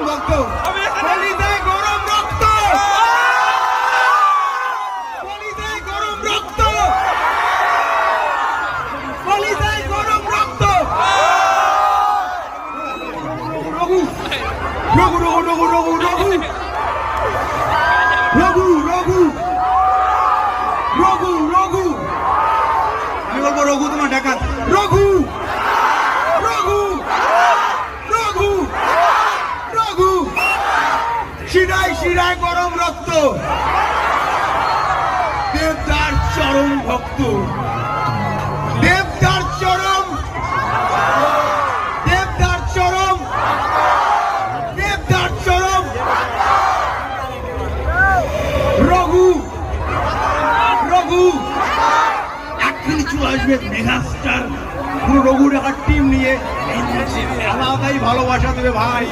গরম রক্ত গরম রক্ত। গরম রক্ত। গরম রক্ত। রঘু রঘু রঘু রঘু রঘু। রঘু শিরায় গরম রক্ত। দেবদার চরম ভক্ত। দেবদার চরম। দেবদার চরম। দেবদার চরম। রঘু। রঘু। এক্ষুনি চলে আসবে মেগাস্টার পুরো রঘু টিম নিয়ে। আলাদাই ভালোবাসা দেবে ভাই।